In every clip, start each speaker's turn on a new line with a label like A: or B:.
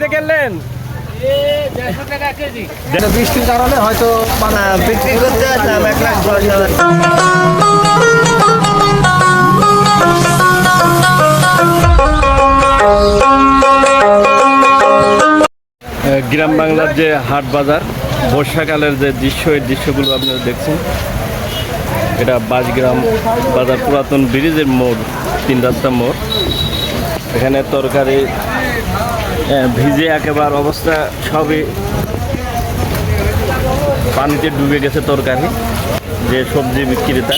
A: কেটে কিনলেন?
B: বৃষ্টির কারণে হয়তো মানে
C: বিক্রি করতে আসলাম এক লাখ দশ হাজার।
A: গ্রাম বাংলার যে হাট বাজার বর্ষাকালের যে দৃশ্য এই দৃশ্যগুলো আপনারা দেখছেন। এটা বাজগ্রাম বাজার পুরাতন ব্রিজের মোড় তিন রাস্তা মোড়। এখানে তরকারি ভিজে একেবারে অবস্থা সবই পানিতে ডুবে গেছে তরকারি যে সবজি বিক্রেতা।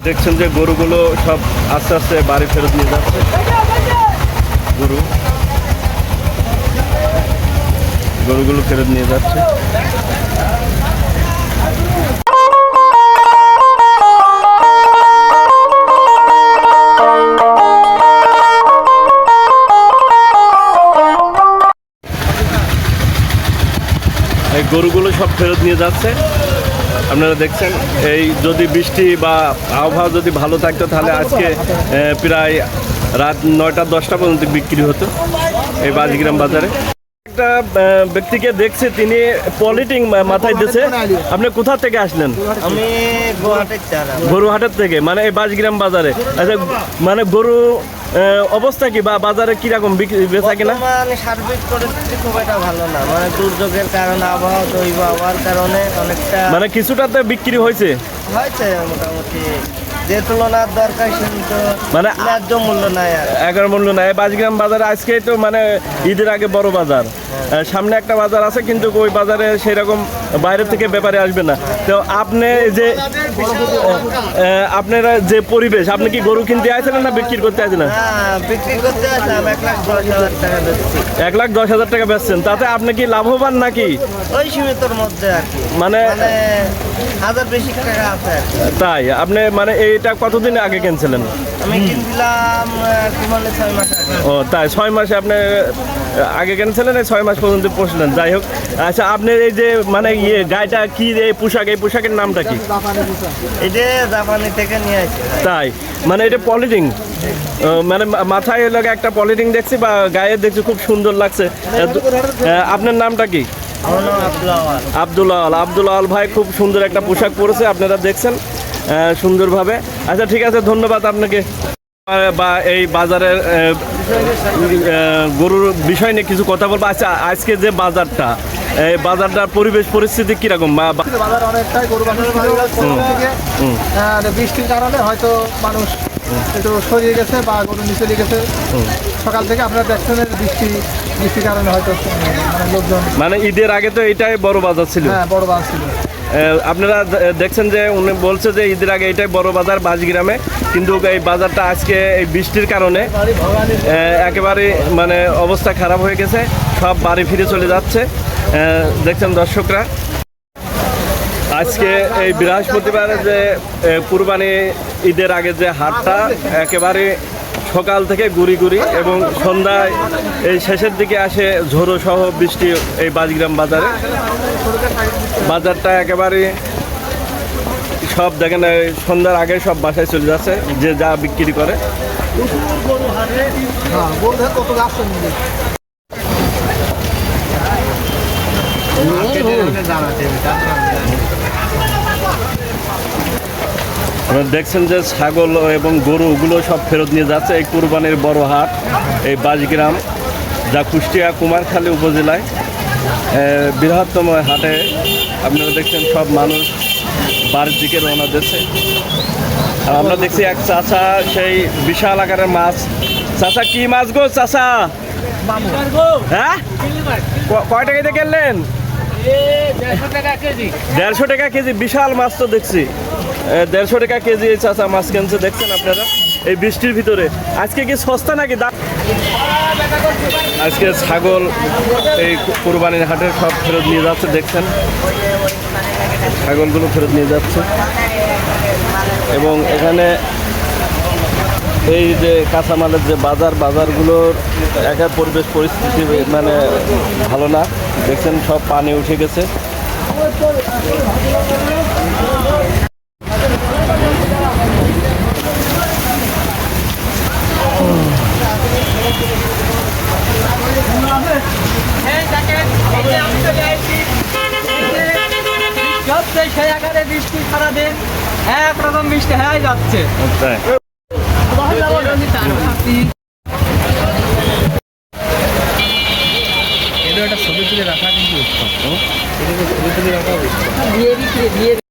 A: দেখছেন যে গরুগুলো সব আস্তে আস্তে বাড়ি ফেরত নিয়ে যাচ্ছে গরু গরুগুলো ফেরত নিয়ে যাচ্ছে। এই গরুগুলো সব ফেরত নিয়ে যাচ্ছে। আপনারা দেখছেন, এই যদি বৃষ্টি বা আবহাওয়া যদি ভালো থাকতো, তাহলে আজকে প্রায় রাত নয়টা, দশটা পর্যন্ত বিক্রি হতো এই বাজিগ্রাম বাজারে। একটা ব্যক্তিকে দেখছে তিনি পলিটিং মাথায় দিয়েছে আপনি কোথা থেকে আসলেন?
C: আমি
A: গরুহাটের থেকে মানে এই বাজগ্রাম বাজারে। আচ্ছা মানে গরু আহ, অবস্থা কি? বা বাজারে কীরকম? বিক্রি- বেচা কিনা?
C: মানে সার্বিক পরিস্থিতি খুব একটা ভালো না। মানে দুর্যোগের কারণে আবহাওয়া দৈব আবহাওয়ার কারণে অনেকটা
A: মানে কিছুটাতে বিক্রি হয়েছে?
C: হয়েছে মোটামুটি। যে তুলনার দরকার কিন্তু
A: মানে
C: ন্যায্য মূল্য নাই
A: এগারো মূল্য নাই। বাজগ্রাম বাজার আজকে তো মানে ঈদের আগে বড় বাজার। সামনে একটা বাজার আছে কিন্তু ওই বাজারে সেরকম বাইরে থেকে ব্যাপারে আসবে না। তো আপনি যে আপনারা যে পরিবেশ আপনি কি গরু কিনতে আসছিলেন না বিক্রি করতে আসছিলেন
C: হ্যাঁ বিক্রি করতে আসলাম এক লাখ দশ হাজার টাকা
A: এক লাখ দশ হাজার টাকা বেচছেন। তাতে আপনি কি লাভবান নাকি?
C: ওই সীমিতর মধ্যে আর কি।
A: মানে
C: মানে হাজার বেশি টাকা আছে
A: তাই আপনি মানে এইটা কতদিন আগে কিনছিলেন?
C: আমি কিনছিলাম ছয় মাস
A: ও তাই ছয় মাসে আপনি আগে কিনছিলেন ছয় মাস পর্যন্ত পুষলেন যাই হোক আচ্ছা আপনার এই যে মানে ইয়ে গাইটা কি এই পোশাক এই পোশাকের নামটা কি?
C: যে জাপানি থেকে নিয়ে আসছি।
A: তাই মানে এটা পলিটিং মানে মাথায় লাগে একটা পলিটিং দেখছি বা গায়ে দেখছি খুব সুন্দর লাগছে। আপনার নামটা কি?
C: আমার নাম আব্দুল্লাহ
A: আব্দুল্লাহ আল আব্দুল্লাহ ভাই খুব সুন্দর একটা পোশাক পরেছে আপনারা দেখছেন। সুন্দরভাবে। আচ্ছা ঠিক আছে ধন্যবাদ আপনাকে। বা এই বাজারের গরুর বিষয় নিয়ে কিছু কথা বলব। আচ্ছা আজকে যে বাজারটা এই বাজারটার পরিবেশ পরিস্থিতি কীরকম?
B: বাজার অনেকটাই গরু বাজার বৃষ্টির কারণে হয়তো মানুষ একটু সরিয়ে গেছে বা গরু নিচে গেছে। সকাল থেকে আপনারা দেখছেন বৃষ্টি বৃষ্টির কারণে হয়তো মানে লোকজন
A: মানে ঈদের আগে তো এটাই বড় বাজার ছিল।
B: হ্যাঁ বড় বাজার ছিল।
A: আপনারা দেখছেন যে উনি বলছে যে ঈদের আগে এটাই বড় বাজার বাজগ্রামে কিন্তু এই বাজারটা আজকে এই বৃষ্টির কারণে একেবারে মানে অবস্থা খারাপ হয়ে গেছে। সব বাড়ি ফিরে চলে যাচ্ছে। দেখছেন দর্শকরা, আজকে এই বৃহস্পতিবার যে কুরবানি ঈদের আগে যে হাটটা, একেবারে সকাল থেকে গুড়ি গুড়ি এবং সন্ধ্যায় এই শেষের দিকে আসে ঝোড়ো সহ বৃষ্টি এই বাজগ্রাম বাজারে। বাজারটা একেবারে সব দেখেন সন্ধ্যার আগে সব বাসায় চলে যাচ্ছে, যে যা বিক্রি করে
B: হ্যাঁ গরু দেখে কত আসছে নিজে
A: আপনারা দেখছেন যে ছাগল এবং গরু ওগুলো সব ফেরত নিয়ে যাচ্ছে এই কুরবানির বড় হাট এই বাজগ্রাম যা কুষ্টিয়া কুমারখালী উপজেলায়। বৃহত্তম হাটে আপনারা দেখছেন সব মানুষ বাড়ির দিকে রওনা দিচ্ছে। আর আমরা দেখছি এক চাচা সেই বিশাল আকারের মাছ। চাচা কি মাছ গো চাচা? হ্যাঁ? কয় টাকা দিয়ে কিনলেন? দেড়শো টাকা কেজি বিশাল মাছ তো দেখছি। দেড়শো টাকা কেজি এই চাচা মাছ কিনছে, দেখছেন আপনারা? এই বৃষ্টির ভিতরে। আজকে কি সস্তা নাকি দাম আজকে ছাগল এই কুরবানির হাটের সব ফেরত নিয়ে যাচ্ছে, দেখছেন? ছাগলগুলো ফেরত নিয়ে যাচ্ছে। এবং এখানে এই যে কাঁচামালের যে বাজার, বাজারগুলোর একা পরিবেশ পরিস্থিতি মানে ভালো না। দেখছেন, সব পানি উঠে গেছে
D: যাচ্ছে সেই আকারে বৃষ্টি সারাদিন। একরকম বৃষ্টি হয়ে যাচ্ছে।